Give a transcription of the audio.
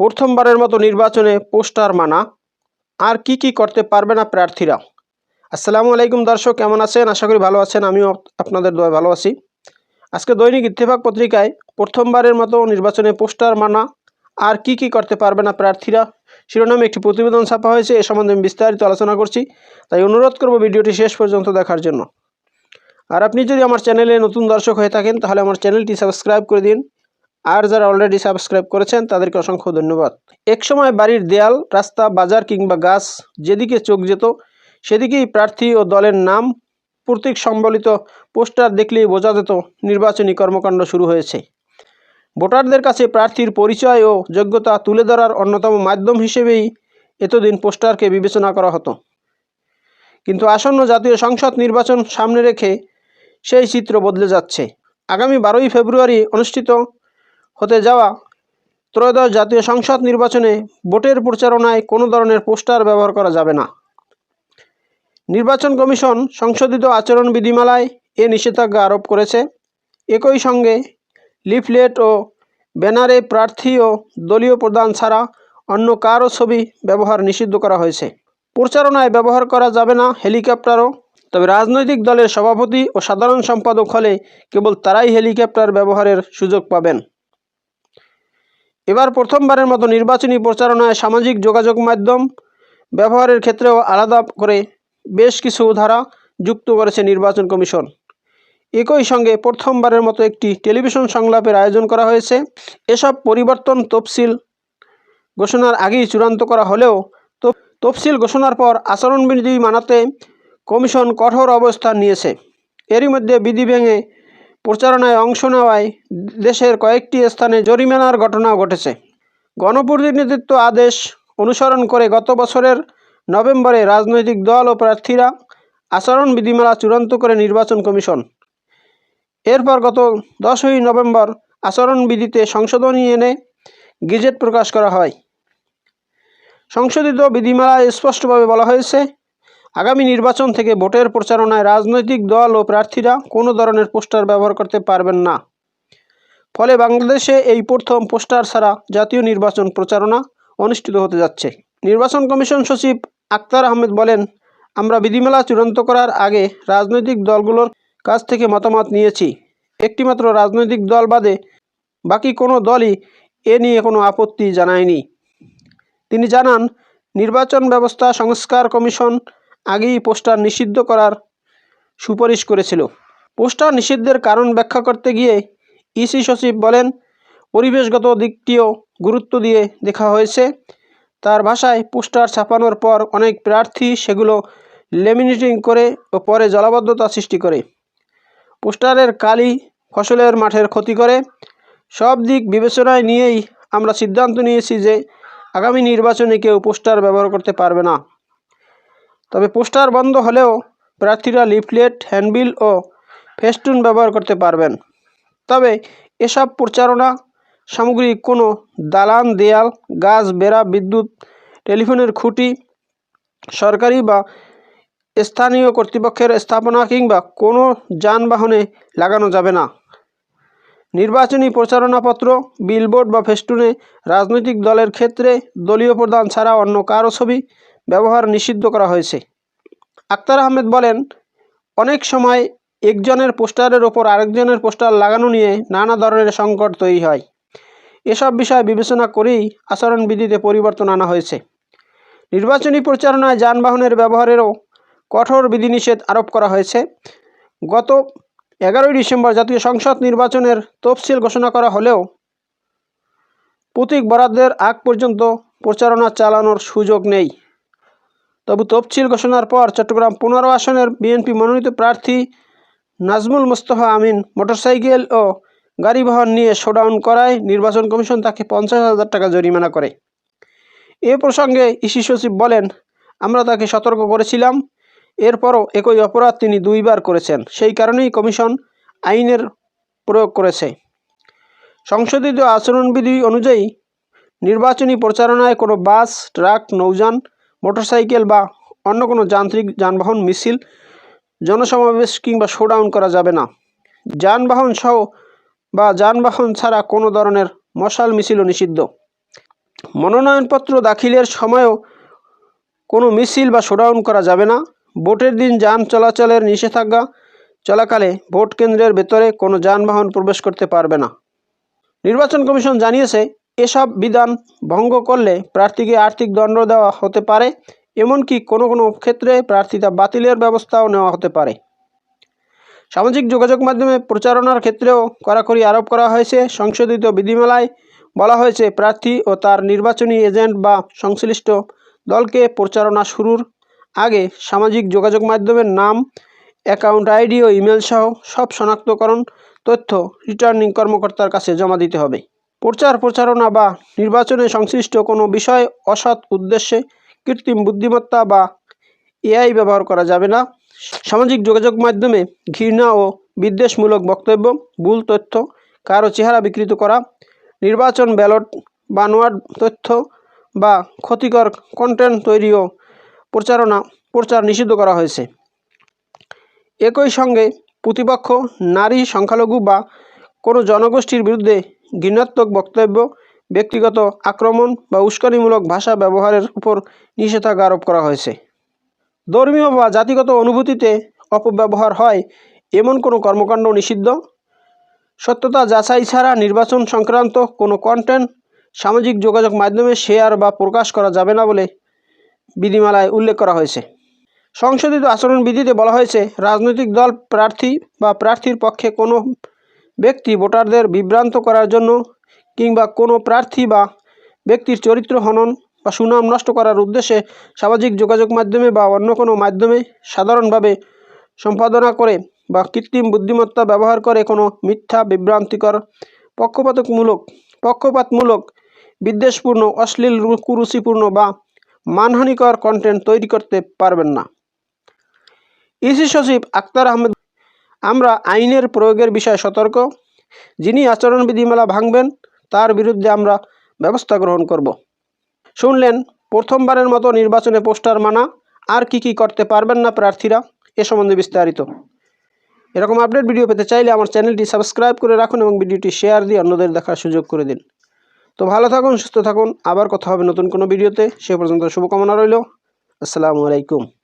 প্রথমবারের মতো নির্বাচনে পোস্টার মানা। আর কি কি করতে পারবে না প্রার্থীরা? আসসালামু আলাইকুম দর্শক, কেমন আছেন? আশা করি ভালো আছেন, আমিও আপনাদের দোয়া ভালো আছি। আজকে দৈনিক ইত্তেফাক পত্রিকায় প্রথমবারের মতো নির্বাচনে পোস্টার মানা। আর কি কি করতে পারবে না প্রার্থীরা? শিরোনামে একটি প্রতিবেদন ছাপা হয়েছে, এ সম্বন্ধে আমি বিস্তারিত আলোচনা করছি। তাই অনুরোধ করব ভিডিওটি শেষ পর্যন্ত দেখার জন্য। আর আপনি যদি আমার চ্যানেলে নতুন দর্শক হয়ে থাকেন, তাহলে আমার চ্যানেলটি সাবস্ক্রাইব করে দিন। আর যারা অলরেডি সাবস্ক্রাইব করেছেন, তাদেরকে অসংখ্য ধন্যবাদ। একসময় বাড়ির দেয়াল, রাস্তা, বাজার কিংবা গাছ যেদিকে চোখ যেত, সেদিকেই প্রার্থী ও দলের নাম, প্রতীক সম্বলিত পোস্টার দেখলেই বোঝা যেত নির্বাচনী কর্মকাণ্ড শুরু হয়েছে। ভোটারদের কাছে প্রার্থীর পরিচয় ও যোগ্যতা তুলে ধরার অন্যতম মাধ্যম হিসেবেই এতদিন পোস্টারকে বিবেচনা করা হতো। কিন্তু আসন্ন জাতীয় সংসদ নির্বাচন সামনে রেখে সেই চিত্র বদলে যাচ্ছে। আগামী বারোই ফেব্রুয়ারি অনুষ্ঠিত হতে যাওয়া। ত্রয়োদশ জাতীয় সংসদ নির্বাচনে ভোটের প্রচারণায় কোনো ধরনের পোস্টার ব্যবহার করা যাবে না। নির্বাচন কমিশন সংশোধিত আচরণ বিধিমালায় এ নিষেধাজ্ঞা আরোপ করেছে। একই সঙ্গে লিফলেট ও ব্যানারে প্রার্থী ও দলীয় প্রধান ছাড়া অন্য কারও ছবি ব্যবহার নিষিদ্ধ করা হয়েছে। প্রচারণায় ব্যবহার করা যাবে না হেলিকপ্টারও, তবে রাজনৈতিক দলের সভাপতি ও সাধারণ সম্পাদক হলে কেবল তারাই হেলিকপ্টার ব্যবহারের সুযোগ পাবেন। এবার প্রথমবারের মতো নির্বাচনী প্রচারণায় সামাজিক যোগাযোগ মাধ্যম ব্যবহারের ক্ষেত্রেও আলাদা করে বেশ কিছু ধারা যুক্ত করেছে নির্বাচন কমিশন। একই সঙ্গে প্রথমবারের মতো একটি টেলিভিশন সংলাপের আয়োজন করা হয়েছে। এসব পরিবর্তন তফসিল ঘোষণার আগেই চূড়ান্ত করা হলেও তফ- তফসিল ঘোষণার পর আচরণবিধি মানাতে কমিশন কঠোর অবস্থান নিয়েছে। এরই মধ্যে বিধি ভেঙে প্রচারণায় অংশ নেওয়ায় দেশের কয়েকটি স্থানে জরিমানার ঘটনাও ঘটেছে। গণপ্রতিনিধিত্ব আদেশ অনুসরণ করে গত বছরের নভেম্বরে রাজনৈতিক দল ও প্রার্থীরা আচরণ বিধিমালা চূড়ান্ত করে নির্বাচন কমিশন। এরপর গত দশই নভেম্বর আচরণবিধিতে সংশোধনী এনে গেজেট প্রকাশ করা হয়। সংশোধিত বিধিমালায় স্পষ্টভাবে বলা হয়েছে আগামী নির্বাচন থেকে ভোটের প্রচারণায় রাজনৈতিক দল ও প্রার্থীরা কোনো ধরনের পোস্টার ব্যবহার করতে পারবেন না। ফলে বাংলাদেশে এই প্রথম পোস্টার ছাড়া জাতীয় নির্বাচন প্রচারণা অনুষ্ঠিত হতে যাচ্ছে। নির্বাচন কমিশন সচিব আক্তার আহমেদ বলেন, আমরা বিধিমালা চূড়ান্ত করার আগে রাজনৈতিক দলগুলোর কাছ থেকে মতামত নিয়েছি। একটিমাত্র রাজনৈতিক দল বাদে বাকি কোনো দলই এ নিয়ে কোনো আপত্তি জানায়নি। তিনি জানান, নির্বাচন ব্যবস্থা সংস্কার কমিশন আগেই পোস্টার নিষিদ্ধ করার সুপারিশ করেছিল। পোস্টার নিষিদ্ধের কারণ ব্যাখ্যা করতে গিয়ে ইসি সচিব বলেন, পরিবেশগত দিকটিও গুরুত্ব দিয়ে দেখা হয়েছে। তার ভাষায় পোস্টার ছাপানোর পর অনেক প্রার্থী সেগুলো লেমিনেটিং করে ও পরে জলাবদ্ধতা সৃষ্টি করে। পোস্টারের কালি ফসলের মাঠের ক্ষতি করে। সব দিক বিবেচনায় নিয়েই আমরা সিদ্ধান্ত নিয়েছি যে আগামী নির্বাচনে কেউ পোস্টার ব্যবহার করতে পারবে না। তবে পোস্টার বন্ধ হলেও প্রার্থীরা লিফলেট, হ্যান্ডবিল ও ফেস্টুন ব্যবহার করতে পারবেন। তবে এসব প্রচারণা সামগ্রী কোনো দালান, দেয়াল, গাছ, বেড়া, বিদ্যুৎ, টেলিফোনের খুঁটি, সরকারি বা স্থানীয় কর্তৃপক্ষের স্থাপনা কিংবা কোনো যানবাহনে লাগানো যাবে না। নির্বাচনী প্রচারণাপত্র, বিলবোর্ড বা ফেস্টুনে রাজনৈতিক দলের ক্ষেত্রে দলীয় প্রধান ছাড়া অন্য কারও ছবি ব্যবহার নিষিদ্ধ করা হয়েছে। আক্তার আহমেদ বলেন, অনেক সময় একজনের পোস্টারের ওপর আরেকজনের পোস্টার লাগানো নিয়ে নানা ধরনের সংকট তৈরি হয়। এসব বিষয় বিবেচনা করেই আচরণবিধিতে পরিবর্তন আনা হয়েছে। নির্বাচনী প্রচারণায় যানবাহনের ব্যবহারেরও কঠোর বিধিনিষেধ আরোপ করা হয়েছে। গত এগারোই ডিসেম্বর জাতীয় সংসদ নির্বাচনের তফসিল ঘোষণা করা হলেও প্রতীক বরাদ্দের আগ পর্যন্ত প্রচারণা চালানোর সুযোগ নেই। তবু তফসিল ঘোষণার পর চট্টগ্রাম পনেরো আসনের বিএনপি মনোনীত প্রার্থী নাজমুল মোস্তফা আমিন মোটরসাইকেল ও গাড়ি বহন নিয়ে শোডাউন করায় নির্বাচন কমিশন তাকে পঞ্চাশ হাজার টাকা জরিমানা করে। এ প্রসঙ্গে ইসি সচিব বলেন, আমরা তাকে সতর্ক করেছিলাম। এরপরও একই অপরাধ তিনি দুইবার করেছেন। সেই কারণেই কমিশন আইনের প্রয়োগ করেছে। সংশোধিত আচরণবিধি অনুযায়ী নির্বাচনী প্রচারণায় কোনো বাস, ট্রাক, নৌযান মোটরসাইকেল বা অন্য কোনো যান্ত্রিক যানবাহন, মিছিল, জনসমাবেশ কিংবা শোডাউন করা যাবে না। যানবাহন সহ বা যানবাহন ছাড়া কোনো ধরনের মশাল মিছিলও নিষিদ্ধ। মনোনয়নপত্র দাখিলের সময়ও কোনো মিছিল বা শোডাউন করা যাবে না। ভোটের দিন যান চলাচলের নিষেধাজ্ঞা চলাকালে ভোট কেন্দ্রের ভেতরে কোনো যানবাহন প্রবেশ করতে পারবে না। নির্বাচন কমিশন জানিয়েছে এসব বিধান ভঙ্গ করলে প্রার্থীকে আর্থিক দণ্ড দেওয়া হতে পারে, এমনকি কোনো কোনো ক্ষেত্রে প্রার্থিতা বাতিলের ব্যবস্থাও নেওয়া হতে পারে। সামাজিক যোগাযোগ মাধ্যমে প্রচারণার ক্ষেত্রেও কড়াকড়ি আরোপ করা হয়েছে। সংশোধিত বিধিমালায় বলা হয়েছে, প্রার্থী ও তার নির্বাচনী এজেন্ট বা সংশ্লিষ্ট দলকে প্রচারণা শুরুর আগে সামাজিক যোগাযোগ মাধ্যমের নাম, অ্যাকাউন্ট আইডি ও ইমেল সহ সব শনাক্তকরণ তথ্য রিটার্নিং কর্মকর্তার কাছে জমা দিতে হবে। প্রচার প্রচারণা বা নির্বাচনে সংশ্লিষ্ট কোনো বিষয় অসৎ উদ্দেশ্যে কৃত্রিম বুদ্ধিমত্তা বা এআই ব্যবহার করা যাবে না। সামাজিক যোগাযোগ মাধ্যমে ঘৃণা ও বিদ্বেষমূলক বক্তব্য, ভুল তথ্য, কারও চেহারা বিকৃত করা, নির্বাচন ব্যালট বানোয়ার তথ্য বা ক্ষতিকর কন্টেন্ট তৈরি ও প্রচারণা, প্রচার নিষিদ্ধ করা হয়েছে। একই সঙ্গে প্রতিপক্ষ নারী সংখ্যালঘু বা কোনো জনগোষ্ঠীর বিরুদ্ধে ঘৃণাত্মক বক্তব্য, ব্যক্তিগত আক্রমণ বা উস্কানিমূলক ভাষা ব্যবহারের উপর নিষেধাজ্ঞা আরোপ করা হয়েছে। ধর্মীয় বা জাতিগত অনুভূতিতে অপব্যবহার হয় এমন কোনো কর্মকাণ্ড নিষিদ্ধ? সত্যতা যাচাই ছাড়া নির্বাচন সংক্রান্ত কোনো কন্টেন্ট সামাজিক যোগাযোগ মাধ্যমে শেয়ার বা প্রকাশ করা যাবে না বলে বিধিমালায় উল্লেখ করা হয়েছে। সংশোধিত আচরণবিধিতে বলা হয়েছে, রাজনৈতিক দল প্রার্থী বা প্রার্থীর পক্ষে কোনো ব্যক্তি ভোটারদের বিভ্রান্ত করার জন্য কিংবা কোনো প্রার্থী বা ব্যক্তির চরিত্র হনন বা সুনাম নষ্ট করার উদ্দেশ্যে সামাজিক যোগাযোগ মাধ্যমে বা অন্য কোনো মাধ্যমে সাধারণভাবে সম্পাদনা করে বা কৃত্রিম বুদ্ধিমত্তা ব্যবহার করে কোনো মিথ্যা, বিভ্রান্তিকর পক্ষপাতকমূলক পক্ষপাতমূলক, বিদ্বেষপূর্ণ, অশ্লীল কুরুচিপূর্ণ বা মানহানিকর কন্টেন্ট তৈরি করতে পারবেন না। ইসি সচিব আক্তার আহমেদ আমরা আইনের প্রয়োগের বিষয়ে সতর্ক। যিনি আচরণ বিধিমালা ভাঙবেন, তার বিরুদ্ধে আমরা ব্যবস্থা গ্রহণ করব। শুনলেন, প্রথমবারের মতো নির্বাচনে পোস্টার মানা, আর কি কি করতে পারবেন না প্রার্থীরা, এ সম্বন্ধে বিস্তারিত। এরকম আপডেট ভিডিও পেতে চাইলে আমার চ্যানেলটি সাবস্ক্রাইব করে রাখুন এবং ভিডিওটি শেয়ার দিয়ে অন্যদের দেখার সুযোগ করে দিন। তো ভালো থাকুন, সুস্থ থাকুন, আবার কথা হবে নতুন কোনো ভিডিওতে। সে পর্যন্ত শুভকামনা রইল। আসসালামু আলাইকুম।